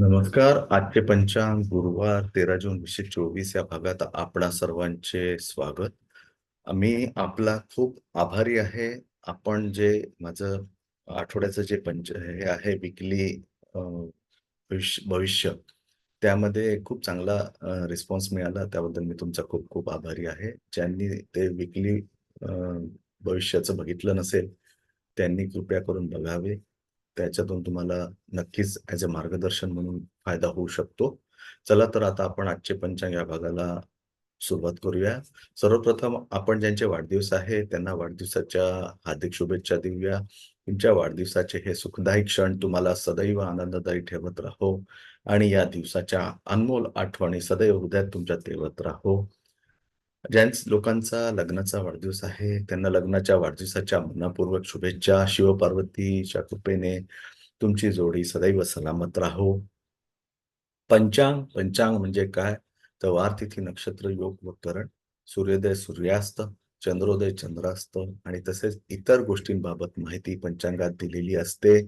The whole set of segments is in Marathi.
नमस्कार. आजचे पंचांग गुरुवार तेरा जून वीसशे चोवीस या भागात आपणा सर्वांचे स्वागत. मी आपला खूप आभारी आहे. आपण जे माझं आठवड्याचं जे पंच हे आहे विकली भविष्य भविष्य त्यामध्ये खूप चांगला रिस्पॉन्स मिळाला. त्याबद्दल मी तुमचा खूप खूप आभारी आहे. ज्यांनी ते विकली भविष्याचं बघितलं नसेल त्यांनी कृपया करून बघावे. त्याच्यातून तुम्हाला नक्कीच ॲज अ मार्गदर्शन म्हणून फायदा होऊ शकतो. चला तर आता आपण आजचे पंचांग या भागाला सुरुवात करूया. सर्वप्रथम आपण ज्यांचे वाढदिवस आहे त्यांना वाढदिवसाच्या हार्दिक शुभेच्छा देऊया. तुमच्या वाढदिवसाचे हे सुखदायी क्षण तुम्हाला सदैव आनंददायी ठेवत राहो. आणि या दिवसाच्या अनमोल आठवणी सदैव हृदयात तुमच्या ठेवत राहो. ज्या लोकांचा लग्नाचा वाढदिवस आहे त्यांना लग्नाच्या वाढदिवसाच्या मनापूर्वक शुभेच्छा शिवपार्वतीच्या कृपेने तुमची जोडी सदैव सलामत राहो. पंचांग पंचांग म्हणजे काय? तर वार तिथी नक्षत्र योग व करण सूर्योदय सूर्यास्त चंद्रोदय चंद्रास्त आणि तसेच इतर गोष्टींबाबत माहिती पंचांगात दिलेली असते.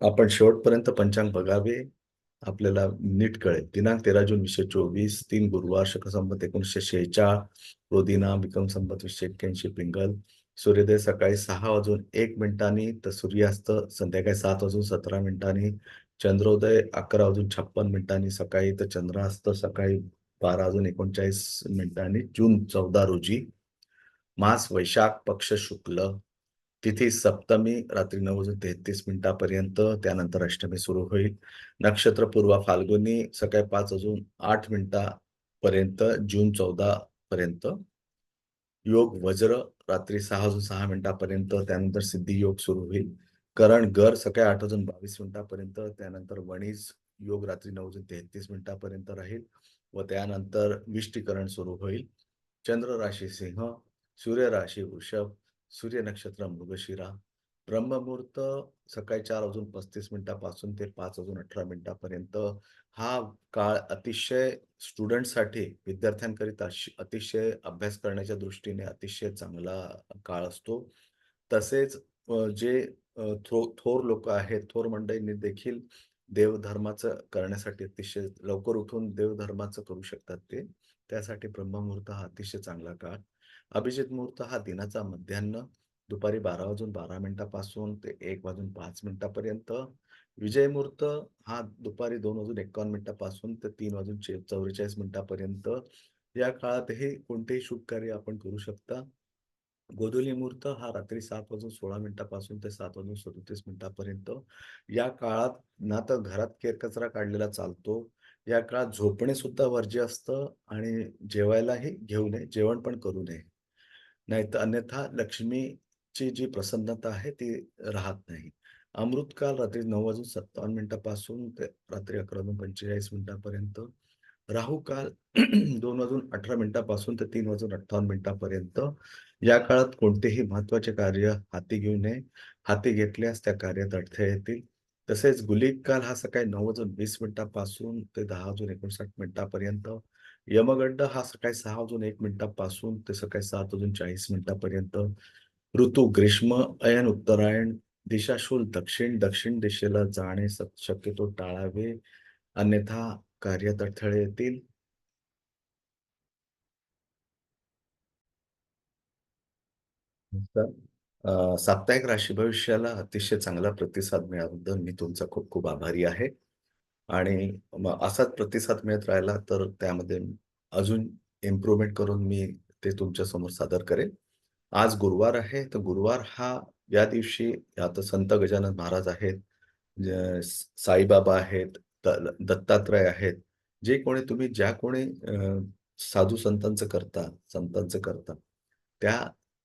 आपण शेवटपर्यंत पंचांग बघावे. आपल्याला नीट कळेल. दिनांक तेरा जून वीसशे चोवीस तीन गुरुवार शकसंबत एकोणीसशे शेहेचाळ रोदिना विक्रम संबत वीसशे एक्क्याऐंशी पिंगल. सूर्योदय सकाळी सहा वाजून एक मिनिटांनी तर सूर्यास्त संध्याकाळी सात वाजून सतरा मिनिटांनी चंद्रोदय अकरा वाजून छप्पन मिनिटांनी सकाळी तर चंद्रास्त सकाळी बारा वाजून एकोणचाळीस मिनिटांनी जून चौदा रोजी. मास वैशाख पक्ष शुक्ल तिथे सप्तमी रात्री नऊ वाजून तेहतीस मिनिटापर्यंत त्यानंतर अष्टमी सुरू होईल. नक्षत्र पूर्वा फाल्गुनी सकाळी पाच वाजून आठ मिनिटापर्यंत जून चौदा पर्यंत. योग वज्र रात्री सहा वाजून सहा मिनिटापर्यंत त्यानंतर सिद्धी योग सुरू होईल. करण गर सकाळी आठ वाजून बावीस मिनिटापर्यंत त्यानंतर वणीज योग रात्री नऊ वाजून तेहतीस मिनिटापर्यंत राहील व त्यानंतर विष्टीकरण सुरू होईल. चंद्र राशी सिंह सूर्य राशी वृषभ सूर्य नक्षत्र मृगशिरा. ब्रह्ममुहूर्त सकाळी चार वाजून पस्तीस मिनिटापासून ते पाच वाजून अठरा मिनिटापर्यंत हा काळ अतिशय स्टुडंटसाठी विद्यार्थ्यांकरिता अतिशय अभ्यास करण्याच्या दृष्टीने अतिशय चांगला काळ असतो. तसेच जे थो थोर लोक आहेत थोर मंडळींनी देखील देवधर्माचं करण्यासाठी अतिशय लवकर उठून देवधर्माचं करू शकतात ते. त्यासाठी ब्रह्ममुहूर्त हा अतिशय चांगला काळ. अभिजित मुहूर्त हा दिनाचा मध्यान्न दुपारी बारा वाजून बारा मिनिटापासून ते एक वाजून पाच मिनिटापर्यंत. विजय मुहूर्त हा दुपारी दोन वाजून एकावन्न मिनिटापासून ते तीन वाजून चौवेचाळीस मिनिटापर्यंत. या काळातही कोणतेही शुभ कार्य आपण करू शकता. गोधुली मुहूर्त हा रात्री सात वाजून सोळा मिनिटापासून ते सात वाजून सदोतीस मिनिटापर्यंत. या काळात ना तर घरात केरकचरा काढलेला चालतो. या काळात झोपणे सुद्धा वर्ज्य असतं आणि जेवायलाही घेऊ नये जेवण पण करू नये. नाहीतर अन्यथा लक्ष्मीची जी प्रसन्नता आहे ती राहत नाही. अमृतकाल रात्री नऊ वाजून सत्तावन्न मिनिटापासून ते रात्री अकरा वाजून पंचेचाळीस मिनिटापर्यंत राहू काल दोन वाजून अठरा मिनिटापासून ते तीन वाजून अठ्ठावन्न मिनिटापर्यंत या काळात कोणतेही महत्त्वाचे कार्य हाती घेऊ नये. हाती घेतल्यास त्या कार्यात अडथळे येतील. तसेच गुलिक काल हा सकाळी नऊ वाजून वीस मिनिटापासून ते दहा वाजून एकोणसाठ मिनिटापर्यंत. यमगंड हा सकाळी सहा वाजून एक मिनिटापासून ते सकाळी सात वाजून चाळीस मिनिटापर्यंत. ऋतू ग्रीष्म अयन उत्तरायण दिशाशूल दक्षिण दक्षिण दिशेला जाणे शक्यतो टाळावे. अन्यथा कार्यात अडथळे येतील. साप्ताहिक राशी भविष्याला अतिशय चांगला प्रतिसाद मिळाल्याबद्दल मी तुमचा खूप खूप आभारी आहे. आणि असाच प्रतिसाद मिळत राहिला तर त्यामध्ये अजून इम्प्रूव्हमेंट करून मी ते तुमच्यासमोर सादर करेन. आज गुरुवार आहे तर गुरुवार हा या दिवशी आता संत गजानन महाराज आहेत साईबाबा आहेत दत्तात्रय आहेत जे कोणी तुम्ही ज्या कोणी साधू संतांचं करता संतांचं करता त्या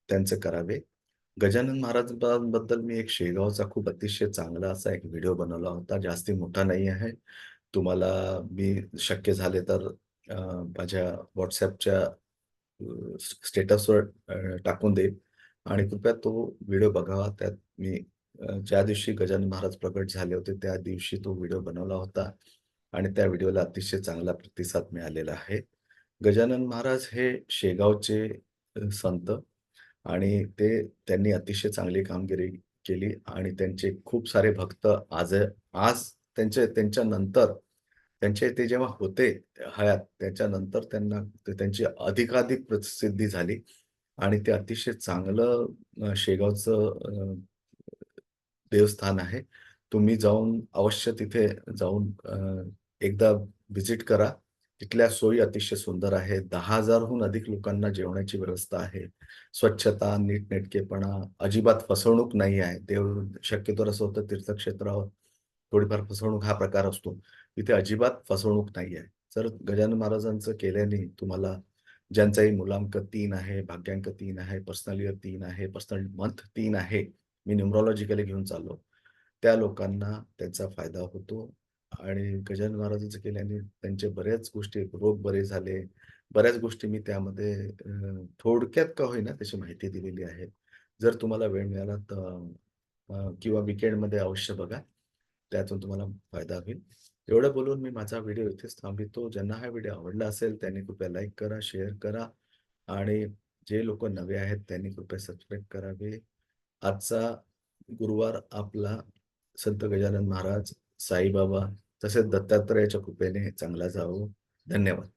त्यांचं करावे. गजानन महाराजांबद्दल मी एक शेगावचा खूप अतिशय चांगला असा एक व्हिडिओ बनवला होता. जास्ती मोठा नाही आहे. तुम्हाला मी शक्य झाले तर माझ्या व्हॉट्सॲपच्या स्टेटसवर टाकून देईल आणि कृपया तो व्हिडिओ बघावा. त्यात मी ज्या दिवशी गजानन महाराज प्रकट झाले होते त्या दिवशी तो व्हिडिओ बनवला होता. आणि त्या व्हिडिओला अतिशय चांगला प्रतिसाद मिळालेला आहे. गजानन महाराज हे शेगावचे संत. आणि ते त्यांनी अतिशय चांगली कामगिरी केली आणि त्यांचे खूप सारे भक्त आज आज त्यांचे त्यांच्या नंतर त्यांचे ते जेव्हा होते हयात त्याच्यानंतर त्यांना ते त्यांची अधिकाधिक प्रसिद्धी झाली आणि ते अतिशय चांगलं शेगावचं देवस्थान आहे. तुम्ही जाऊन अवश्य तिथे जाऊन एकदा व्हिजिट करा. तिथल्या सोयी अतिशय सुंदर आहेत. दहा हजारहून अधिक लोकांना जेवणाची व्यवस्था आहे. स्वच्छता, नीटनेटकेपणा, अजिबात फसवणूक नाही आहे. देव शक्यतोवर असं होतं तीर्थक्षेत्रावर थोडीफार फसवणूक हा प्रकार असतो. इथे अजिबात फसवणूक नाही आहे. जर गजानन महाराजांचं केल्याने तुम्हाला ज्यांचाही मुलांक तीन आहे, भाग्यांक तीन आहे, पर्सनल इयर तीन आहे, पर्सनल मंथ तीन आहे. मी न्युमरॉलॉजिकली घेऊन चाललो. त्या लोकांना त्याचा फायदा होतो आणि गजानन महाराजांचं केल्याने त्यांचे बऱ्याच गोष्टी रोग बरे झाले. बऱ्याच गोष्टी मी त्यामध्ये थोडक्यात का होईना त्याची माहिती दिलेली आहे. जर तुम्हाला वेळ मिळाला तर किंवा वीकेंडमध्ये अवश्य बघा. त्यातून तुम्हाला फायदा होईल. एवढं बोलून मी माझा व्हिडिओ इथेच थांबितो ज्यांना हा व्हिडिओ आवडला असेल त्यांनी कृपया लाईक करा, शेअर करा आणि जे लोक नवे आहेत त्यांनी कृपया सबस्क्राईब करावे. आजचा गुरुवार आपला संत गजानन महाराज, साईबाबा तसेच दत्तात्रयाच्या कृपेने चांगला जावो. धन्यवाद.